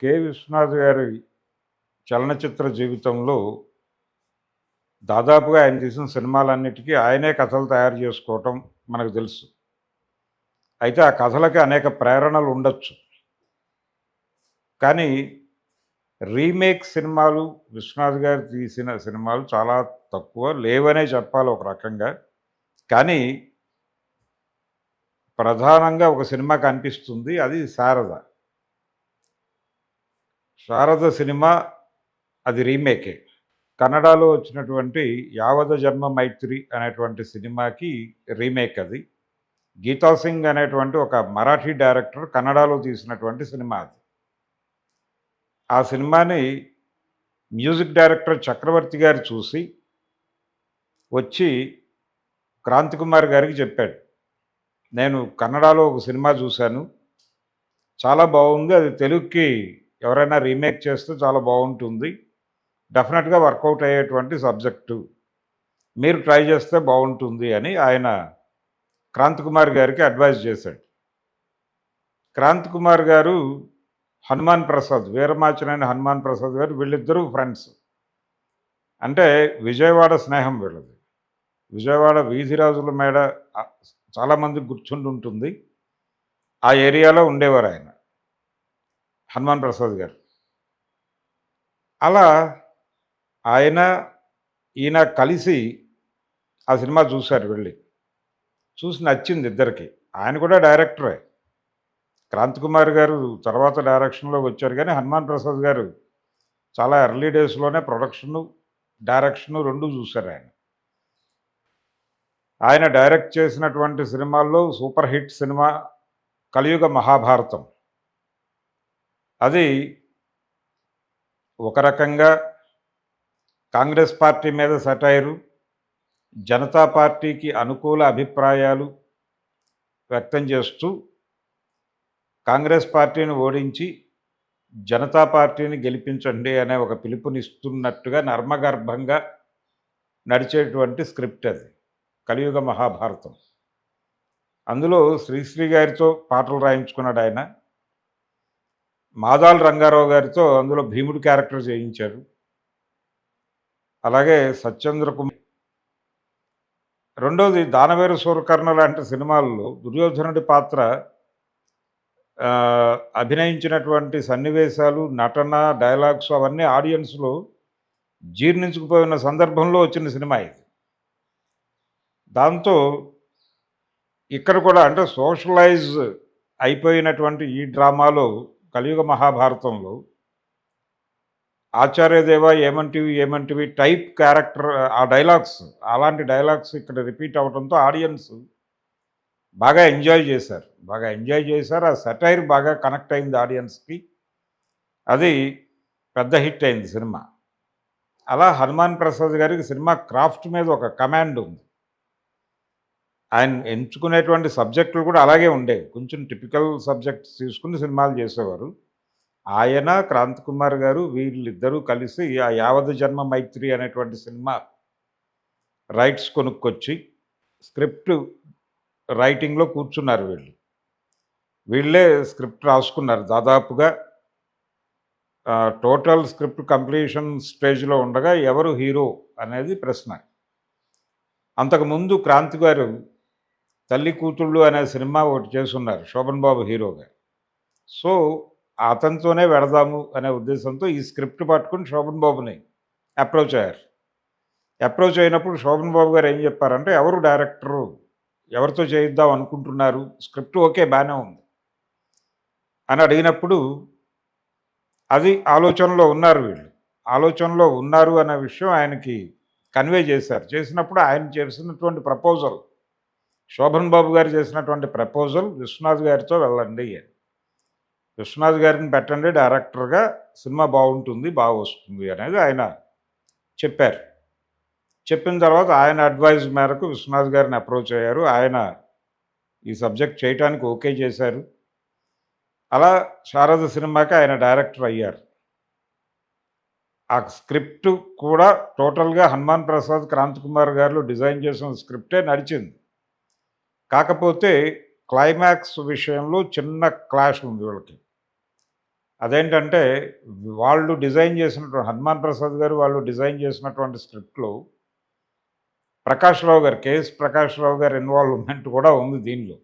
K. Vishwanath గారి చలనచిత్ర జీవితంలో దాదాపుగా ఆయన తీసిన సినిమాలన్నిటికీ ఆయనే కథలు తయారు చేసుకోవటం మనకు తెలుసు. అయితే ఆ కథలకి అనేక ప్రేరణలు ఉండొచ్చు. కానీ రీమేక్ సినిమాలు విశ్వనాథ్ గారు తీసిన సినిమాలు చాలా తక్కువ లేవనే చెప్పాలి ఒక రకంగా. కానీ ప్రధానంగా ఒక సినిమా కనిపిస్తుంది అది శారద. శారద సినిమా అది రీమేకే. కన్నడలో వచ్చినటువంటి యావద జన్మ మైత్రి అనేటువంటి సినిమాకి రీమేక్ అది. గీతా సింగ్ అనేటువంటి ఒక మరాఠీ డైరెక్టర్ కన్నడలో తీసినటువంటి సినిమా అది. ఆ సినిమాని మ్యూజిక్ డైరెక్టర్ చక్రవర్తి గారు చూసి వచ్చి క్రాంతి కుమార్ గారికి చెప్పాడు నేను కన్నడలో ఒక సినిమా చూశాను. చాలా బాగుంది. అది తెలుగుకి ఎవరైనా రీమేక్ చేస్తే చాలా బాగుంటుంది. డెఫినెట్గా వర్కౌట్ అయ్యేటువంటి సబ్జెక్టు. మీరు ట్రై చేస్తే బాగుంటుంది అని ఆయన క్రాంతి కుమార్ గారికి అడ్వైజ్ చేశాడు. క్రాంత్ కుమార్ గారు హనుమాన్ ప్రసాద్ వీరమాచనైన హనుమాన్ ప్రసాద్ గారు వీళ్ళిద్దరూ ఫ్రెండ్స్. అంటే విజయవాడ స్నేహం వీళ్ళది. విజయవాడ వీధిరాజుల మేడ చాలామంది గుర్చుండి ఉంటుంది ఆ ఏరియాలో ఉండేవారు ఆయన. హనుమాన్ ప్రసాద్ గారు. అలా ఆయన ఈయన కలిసి ఆ సినిమా చూశారు వెళ్ళి. చూసి నచ్చింది ఇద్దరికి. ఆయన కూడా డైరెక్టరే. క్రాంతి కుమార్ గారు తర్వాత డైరెక్షన్లోకి వచ్చారు కానీ హనుమాన్ ప్రసాద్ గారు చాలా ఎర్లీ డేస్లోనే ప్రొడక్షను డైరెక్షను రెండు చూశారు ఆయన. ఆయన డైరెక్ట్ చేసినటువంటి సినిమాల్లో సూపర్ హిట్ సినిమా కలియుగ మహాభారతం. అది ఒక రకంగా కాంగ్రెస్ పార్టీ మీద సటైరు జనతా పార్టీకి అనుకూల అభిప్రాయాలు వ్యక్తం చేస్తూ కాంగ్రెస్ పార్టీని ఓడించి జనతా పార్టీని గెలిపించండి అనే ఒక పిలుపునిస్తున్నట్టుగా నర్మగర్భంగా నడిచేటువంటి స్క్రిప్ట్ అది కలియుగ మహాభారతం. అందులో శ్రీశ్రీ గారితో పాటలు రాయించుకున్నాడు ఆయన మాదాల్ రంగారావు గారితో అందులో భీముడు క్యారెక్టర్ చేయించారు. అలాగే సత్యేంద్ర కుమార్ రెండోది దానవేరు సూరకర్ణ లాంటి సినిమాల్లో దుర్యోధనుడి పాత్ర అభినయించినటువంటి సన్నివేశాలు నటన డైలాగ్స్ అవన్నీ ఆడియన్స్లో జీర్ణించుకుపోయిన సందర్భంలో వచ్చిన సినిమా ఇది. దాంతో ఇక్కడ కూడా అంటే సోషలైజ్ అయిపోయినటువంటి ఈ డ్రామాలో కలియుగ మహాభారతంలో ఆచార్యదేవ ఏమంటివి ఏమంటివి టైప్ క్యారెక్టర్ ఆ డైలాగ్స్ అలాంటి డైలాగ్స్ ఇక్కడ రిపీట్ అవడంతో ఆడియన్స్ బాగా ఎంజాయ్ చేశారు. బాగా ఎంజాయ్ చేశారు. ఆ సెటైర్ బాగా కనెక్ట్ అయింది ఆడియన్స్కి అది పెద్ద హిట్ అయింది సినిమా. అలా హనుమాన్ ప్రసాద్ గారికి సినిమా క్రాఫ్ట్ మీద ఒక కమాండ్ ఉంది. ఆయన ఎంచుకునేటువంటి సబ్జెక్టులు కూడా అలాగే ఉండేవి కొంచెం టిపికల్ సబ్జెక్ట్స్ తీసుకుని సినిమాలు చేసేవారు. ఆయన క్రాంతి కుమార్ గారు వీళ్ళిద్దరూ కలిసి ఆ యావద జన్మ మైత్రి అనేటువంటి సినిమా రైట్స్ కొనుక్కొచ్చి స్క్రిప్ట్ రైటింగ్లో కూర్చున్నారు వీళ్ళు. వీళ్ళే స్క్రిప్ట్ రాసుకున్నారు. దాదాపుగా టోటల్ స్క్రిప్ట్ కంప్లీషన్ స్టేజ్లో ఉండగా ఎవరు హీరో అనేది ప్రశ్న. అంతకుముందు క్రాంతి గారు తల్లి కూతుళ్ళు అనే సినిమా ఒకటి చేసున్నారు శోభన్ బాబు హీరోగా. సో అతనితోనే వెడదాము అనే ఉద్దేశంతో ఈ స్క్రిప్ట్ పట్టుకుని శోభన్ బాబుని అప్రోచ్ అయ్యారు. అప్రోచ్ అయినప్పుడు శోభన్ బాబు గారు ఏం చెప్పారంటే ఎవరు డైరెక్టరు ఎవరితో చేయిద్దాం అనుకుంటున్నారు స్క్రిప్ట్ ఓకే బాగానే ఉంది అని అడిగినప్పుడు అది ఆలోచనలో ఉన్నారు వీళ్ళు. ఆలోచనలో ఉన్నారు అనే విషయం ఆయనకి కన్వే చేశారు. చేసినప్పుడు ఆయన చేసినటువంటి ప్రపోజల్ శోభన్ బాబు గారు చేసినటువంటి ప్రపోజల్ విశ్వనాథ్ గారితో వెళ్ళండి అని. విశ్వనాథ్ గారిని పెట్టండి డైరెక్టర్గా సినిమా బాగుంటుంది బాగా వస్తుంది అనేది ఆయన చెప్పారు. చెప్పిన తర్వాత ఆయన అడ్వైజ్ మేరకు విశ్వనాథ్ గారిని అప్రోచ్ అయ్యారు. ఆయన ఈ సబ్జెక్ట్ చేయటానికి ఓకే చేశారు. అలా శారద సినిమాకి ఆయన డైరెక్టర్ అయ్యారు. ఆ స్క్రిప్ట్ కూడా టోటల్గా హనుమాన్ ప్రసాద్ క్రాంత్ కుమార్ గారు డిజైన్ చేసిన స్క్రిప్టే నడిచింది. కాకపోతే క్లైమాక్స్ విషయంలో చిన్న క్లాష్ ఉంది వీళ్ళకి. అదేంటంటే వాళ్ళు డిజైన్ చేసినటువంటి హనుమాన్ ప్రసాద్ గారు వాళ్ళు డిజైన్ చేసినటువంటి స్క్రిప్ట్లో ప్రకాష్ రావు గారు కేఎస్ ప్రకాష్ రావు గారి ఇన్వాల్వ్మెంట్ కూడా ఉంది దీనిలో.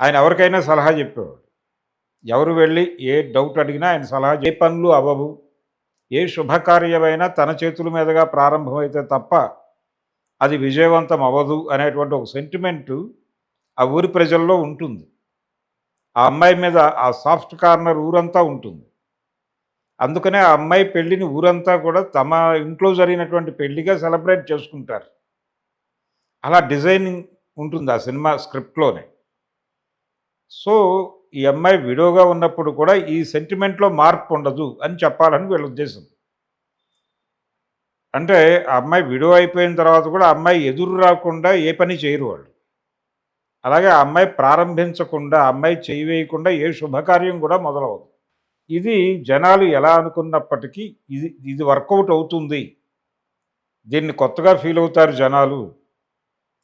ఆయన ఎవరికైనా సలహా చెప్పేవాడు. ఎవరు వెళ్ళి ఏ డౌట్ అడిగినా ఆయన సలహా ఏ పనులు అవ్వవు. ఏ శుభకార్యమైనా తన చేతుల మీదుగా ప్రారంభమైతే తప్ప అది విజయవంతం అవ్వదు అనేటువంటి ఒక సెంటిమెంటు ఆ ఊరి ప్రజల్లో ఉంటుంది. ఆ అమ్మాయి మీద ఆ సాఫ్ట్ కార్నర్ ఊరంతా ఉంటుంది. అందుకనే ఆ అమ్మాయి పెళ్ళిని ఊరంతా కూడా తమ ఇంట్లో జరిగినటువంటి పెళ్ళిగా సెలబ్రేట్ చేసుకుంటారు. అలా డిజైనింగ్ ఉంటుంది ఆ సినిమా స్క్రిప్ట్లోనే సో ఈ అమ్మాయి విడోగా ఉన్నప్పుడు కూడా ఈ సెంటిమెంట్లో మార్పు ఉండదు అని చెప్పాలని వీళ్ళ ఉద్దేశం. అంటే ఆ అమ్మాయి విడో అయిపోయిన తర్వాత కూడా అమ్మాయి ఎదురు రాకుండా ఏ పని చేయరు వాళ్ళు. అలాగే ఆ అమ్మాయి ప్రారంభించకుండా అమ్మాయి చేయి వేయకుండా ఏ శుభకార్యం కూడా మొదలవదు. ఇది జనాలు ఎలా అనుకున్నప్పటికీ ఇది ఇది వర్కౌట్ అవుతుంది. దీన్ని కొత్తగా ఫీల్ అవుతారు జనాలు.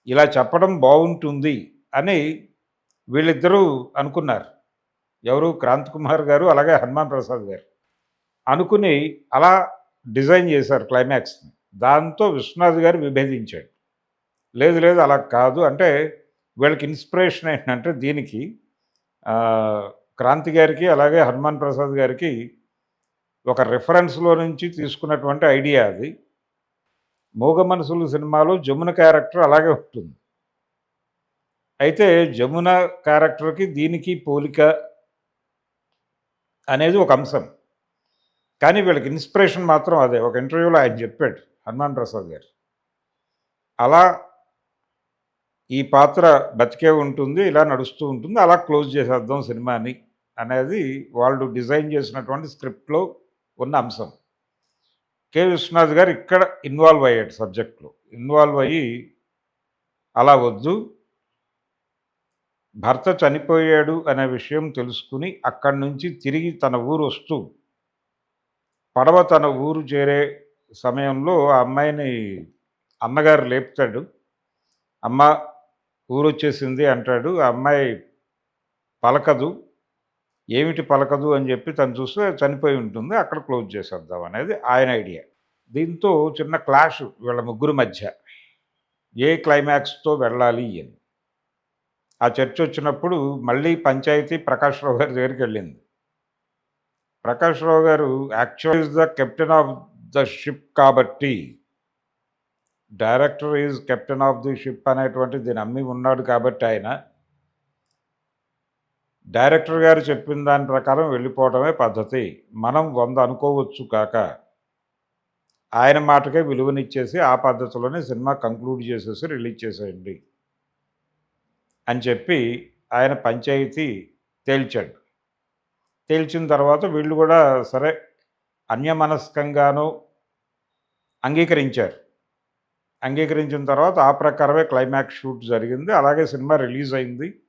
ఇలా చెప్పడం బాగుంటుంది అని వీళ్ళిద్దరూ అనుకున్నారు. ఎవరు? క్రాంత్ కుమార్ గారు అలాగే హనుమాన్ ప్రసాద్ గారు. అనుకుని అలా డిజైన్ చేశారు క్లైమాక్స్ని దాంతో విశ్వనాథ్ గారు విభేదించాడు. లేదు లేదు అలా కాదు. అంటే వీళ్ళకి ఇన్స్పిరేషన్ ఏంటంటే దీనికి క్రాంతి గారికి అలాగే హనుమాన్ ప్రసాద్ గారికి ఒక రిఫరెన్స్లో నుంచి తీసుకున్నటువంటి ఐడియా అది. మూగ మనసులు సినిమాలో జమున క్యారెక్టర్ అలాగే ఉంటుంది. అయితే జమున క్యారెక్టర్కి దీనికి పోలిక అనేది ఒక అంశం. కానీ వీళ్ళకి ఇన్స్పిరేషన్ మాత్రం అదే. ఒక ఇంటర్వ్యూలో ఆయన చెప్పాడు హనుమాన్ ప్రసాద్ గారు. అలా ఈ పాత్ర బతికే ఉంటుంది ఇలా నడుస్తూ ఉంటుంది అలా క్లోజ్ చేసేద్దాం సినిమాని అనేది వాళ్ళు డిజైన్ చేసినటువంటి స్క్రిప్ట్లో ఉన్న అంశం. కె. విశ్వనాథ్ గారు ఇక్కడ ఇన్వాల్వ్ అయ్యాడు సబ్జెక్ట్లో. ఇన్వాల్వ్ అయ్యి అలా వద్దు భర్త చనిపోయాడు అనే విషయం తెలుసుకుని అక్కడి నుంచి తిరిగి తన ఊరు వస్తూ పడవ తన ఊరు చేరే సమయంలో ఆ అమ్మాయిని అన్నగారు లేపుతాడు. అమ్మ ఊరు వచ్చేసింది అంటాడు. ఆ అమ్మాయి పలకదు. ఏమిటి పలకదు అని చెప్పి తను చూస్తే చనిపోయి ఉంటుంది. అక్కడ క్లోజ్ చేసేద్దాం అనేది ఆయన ఐడియా. దీంతో చిన్న క్లాష్ వీళ్ళ ముగ్గురు మధ్య. ఏ క్లైమాక్స్తో వెళ్ళాలి అని. ఆ చర్చ వచ్చినప్పుడు మళ్ళీ పంచాయతీ ప్రకాష్ రావు గారి దగ్గరికి వెళ్ళింది. Prakash Rao garu actual is the captain of the ship కాబట్టి director is captain of the ship అనేటువంటి దీని అమ్మి ఉన్నాడు కాబట్టి ఆయన డైరెక్టర్ గారు చెప్పిన దాని ప్రకారం వెళ్ళిపోవడమే పద్ధతి. మనం వంద అనుకోవచ్చు కాక ఆయన మాటకే విలువనిచ్చేసి ఆ పద్ధతిలోనే సినిమా కంక్లూడ్ చేసేసి రిలీజ్ చేసేయండి అని చెప్పి ఆయన పంచాయతీ తేల్చాడు. తేల్చిన తర్వాత వీళ్ళు కూడా సరే అన్యమనస్కంగాను అంగీకరించారు. అంగీకరించిన తర్వాత ఆ ప్రకారమే క్లైమాక్స్ షూట్ జరిగింది. అలాగే సినిమా రిలీజ్ అయింది.